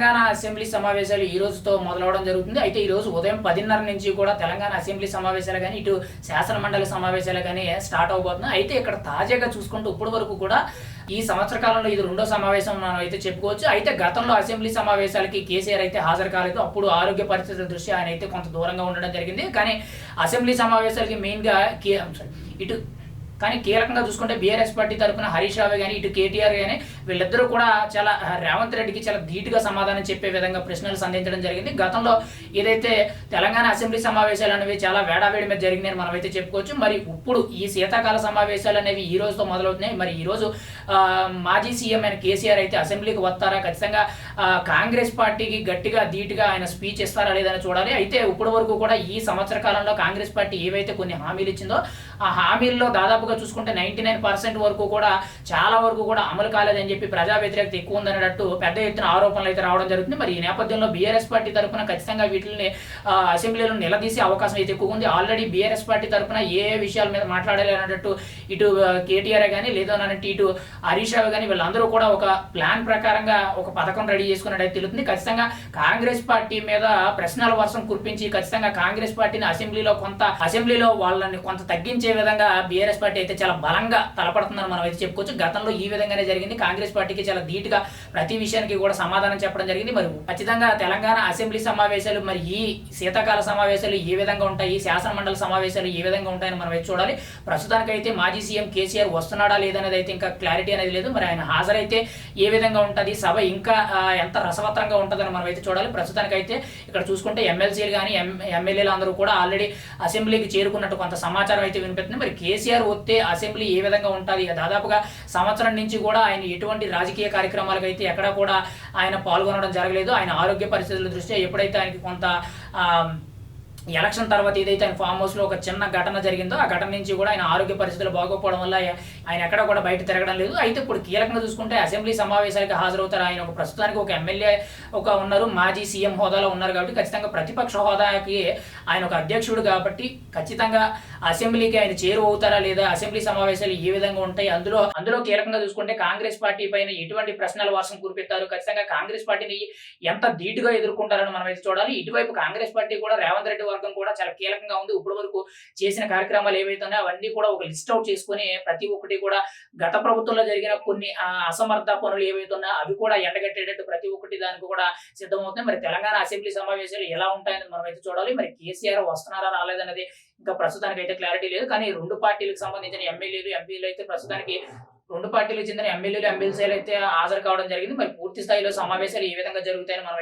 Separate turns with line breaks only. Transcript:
Telangana assembly సమావేశాలు ఈ రోజుతో మొదలవడం జరుగుతుంది. అయితే ఈ రోజు ఉదయం పదిన్నర నుంచి కూడా తెలంగాణ అసెంబ్లీ సమావేశాలు కానీ ఇటు శాసన మండలి సమావేశాలు కానీ స్టార్ట్ అవబోతున్నాయి. అయితే ఇక్కడ తాజాగా చూసుకుంటూ ఇప్పటి వరకు కూడా ఈ సంవత్సర కాలంలో ఇది రెండో సమావేశం మనం అయితే చెప్పుకోవచ్చు. అయితే గతంలో అసెంబ్లీ సమావేశాలకి కేసీఆర్ అయితే హాజరు కాలేదు అప్పుడు ఆరోగ్య పరిస్థితుల దృష్ట్యా ఆయన అయితే కొంత దూరంగా ఉండడం జరిగింది. కానీ అసెంబ్లీ సమావేశాలకి మెయిన్గా కే sorry, ఇటు కానీ కీలకంగా చూసుకుంటే బీఆర్ఎస్ పార్టీ తరఫున హరీష్ రావు కానీ ఇటు కేటీఆర్ కానీ వీళ్ళిద్దరూ కూడా చాలా రేవంత్ రెడ్డికి చాలా ధీటుగా సమాధానం చెప్పే విధంగా ప్రశ్నలు సంధించడం జరిగింది. గతంలో ఏదైతే తెలంగాణ అసెంబ్లీ సమావేశాలు అనేవి చాలా వేడావేడి మీద జరిగినాయని మనం అయితే చెప్పుకోవచ్చు. మరి ఇప్పుడు ఈ శీతాకాల సమావేశాలు అనేవి ఈ రోజుతో మొదలవుతున్నాయి. మరి ఈ రోజు మాజీ సీఎం అయిన కేసీఆర్ అయితే అసెంబ్లీకి వస్తారా? ఖచ్చితంగా కాంగ్రెస్ పార్టీకి గట్టిగా ధీటుగా ఆయన స్పీచ్ ఇస్తారా లేదని చూడాలి. అయితే ఇప్పటి వరకు కూడా ఈ సంవత్సర కాలంలో కాంగ్రెస్ పార్టీ ఏవైతే కొన్ని హామీలు ఇచ్చిందో ఆ హామీల్లో దాదాపుగా చూసుకుంటే నైన్టీ నైన్ పర్సెంట్ వరకు కూడా చాలా వరకు కూడా అమలు కాలేదని చెప్పి ప్రజా వ్యతిరేకత ఎక్కువ ఉందనేటట్టు పెద్ద ఎత్తున ఆరోపణలు అయితే రావడం జరుగుతుంది. మరి ఈ నేపథ్యంలో బీఆర్ఎస్ పార్టీ తరఫున ఖచ్చితంగా వీటిని అసెంబ్లీలో నిలదీసే అవకాశం అయితే ఎక్కువ ఉంది. ఆల్రెడీ బీఆర్ఎస్ పార్టీ తరఫున ఏ విషయాల మీద మాట్లాడాలి అన్నట్టు ఇటు కేటీఆర్ కానీ లేదా అన్నట్టు ఇటు హరీష్ రావు కానీ వీళ్ళందరూ కూడా ఒక ప్లాన్ ప్రకారంగా ఒక పథకం రెడీ చేసుకున్నట్టు తెలుస్తుంది. ఖచ్చితంగా కాంగ్రెస్ పార్టీ మీద ప్రశ్నల వర్షం కురిపించి ఖచ్చితంగా కాంగ్రెస్ పార్టీని అసెంబ్లీలో కొంత అసెంబ్లీలో వాళ్ళని కొంత తగ్గించే విధంగా బీఆర్ఎస్ పార్టీ అయితే చాలా బలంగా తలపడుతుందని మనం అయితే చెప్పుకోవచ్చు. గతంలో ఈ విధంగానే జరిగింది. కాంగ్రెస్ పార్టీకి చాలా ధీటుగా ప్రతి విషయానికి కూడా సమాధానం చెప్పడం జరిగింది. మరి ఖచ్చితంగా తెలంగాణ అసెంబ్లీ సమావేశాలు మరి ఈ శీతాకాల సమావేశాలు ఏ విధంగా ఉంటాయి? శాసన మండలి సమావేశాలు ఏ విధంగా ఉంటాయని మనం అయితే చూడాలి. ప్రస్తుతానికైతే మాజీ సీఎం కేసీఆర్ వస్తున్నాడా లేదనేది అయితే ఇంకా క్లారిటీ అనేది లేదు. మరి ఆయన హాజరైతే ఏ విధంగా ఉంటుంది? సభ ఇంకా ఎంత రసవత్రంగా ఉంటుందని మనం అయితే చూడాలి. ప్రస్తుతానికైతే ఇక్కడ చూసుకుంటే ఎమ్మెల్సీలు కానీ ఎమ్మెల్యేలు అందరూ కూడా ఆల్రెడీ అసెంబ్లీకి చేరుకున్నట్టు కొంత సమాచారం అయితే వినిపిస్తుంది. మరి కేసీఆర్ వస్తే అసెంబ్లీ ఏ విధంగా ఉంటుంది దాదాపుగా సంవత్సరం నుంచి కూడా ఆయన ఎటువంటి రాజకీయ కార్యక్రమాలకు అయితే ఎక్కడ కూడా ఆయన పాల్గొనడం జరగలేదు. ఆయన ఆరోగ్య పరిస్థితుల దృష్ట్యా ఎప్పుడైతే ఆయనకి కొంత ఎలక్షన్ తర్వాత ఏదైతే ఆయన ఫామ్ హౌస్లో ఒక చిన్న ఘటన జరిగిందో ఆ ఘటన నుంచి కూడా ఆయన ఆరోగ్య పరిస్థితులు బాగోకపోవడం వల్ల ఆయన ఎక్కడ కూడా బయట తిరగడం లేదు. అయితే ఇప్పుడు కీలకంగా చూసుకుంటే అసెంబ్లీ సమావేశాలకు హాజరవుతారు. ఆయన ఒక ప్రస్తుతానికి ఒక ఎమ్మెల్యే ఒక ఉన్నారు. మాజీ సీఎం హోదాలో ఉన్నారు కాబట్టి ఖచ్చితంగా ప్రతిపక్ష హోదాకి ఆయన ఒక అధ్యక్షుడు కాబట్టి ఖచ్చితంగా అసెంబ్లీకి ఆయన చేరువ అవుతారా లేదా అసెంబ్లీ సమావేశాలు ఏ విధంగా ఉంటాయి? అందులో అందులో కీలకంగా చూసుకుంటే కాంగ్రెస్ పార్టీ పైన ఎటువంటి ప్రశ్నల వర్షం కురిపెత్తారు ఖచ్చితంగా కాంగ్రెస్ పార్టీని ఎంత ధీటుగా ఎదుర్కొంటారని మనం అయితే చూడాలి. ఇటువైపు కాంగ్రెస్ పార్టీ కూడా రేవంత్ రెడ్డి వర్గం కూడా చాలా కీలకంగా ఉంది. ఇప్పటి వరకు చేసిన కార్యక్రమాలు ఏవైతే ఉన్నాయో అవన్నీ కూడా ఒక లిస్ట్ అవుట్ చేసుకుని ప్రతి ఒక్కటి కూడా గత ప్రభుత్వంలో జరిగిన కొన్ని అసమర్థ పనులు ఏవైతే ఉన్నాయో అవి కూడా ఎండగట్టేటట్టు ప్రతి ఒక్కటి దానికి కూడా సిద్ధమవుతుంది మరి తెలంగాణ అసెంబ్లీ సమావేశాలు ఎలా ఉంటాయని మనం అయితే చూడాలి. మరి కేసీఆర్ వస్తున్నారా రాలేదన్నది ఇంకా ప్రస్తుతానికి అయితే క్లారిటీ లేదు. కానీ రెండు పార్టీలకు సంబంధించిన ఎమ్మెల్యేలు ఎంపీలు అయితే ప్రస్తుతానికి రెండు పార్టీలకు చెందిన ఎమ్మెల్యేలు ఎమ్మెల్సీలు అయితే హాజరు కావడం జరిగింది. మరి పూర్తి స్థాయిలో సమావేశాలు ఏ విధంగా జరుగుతాయని మనం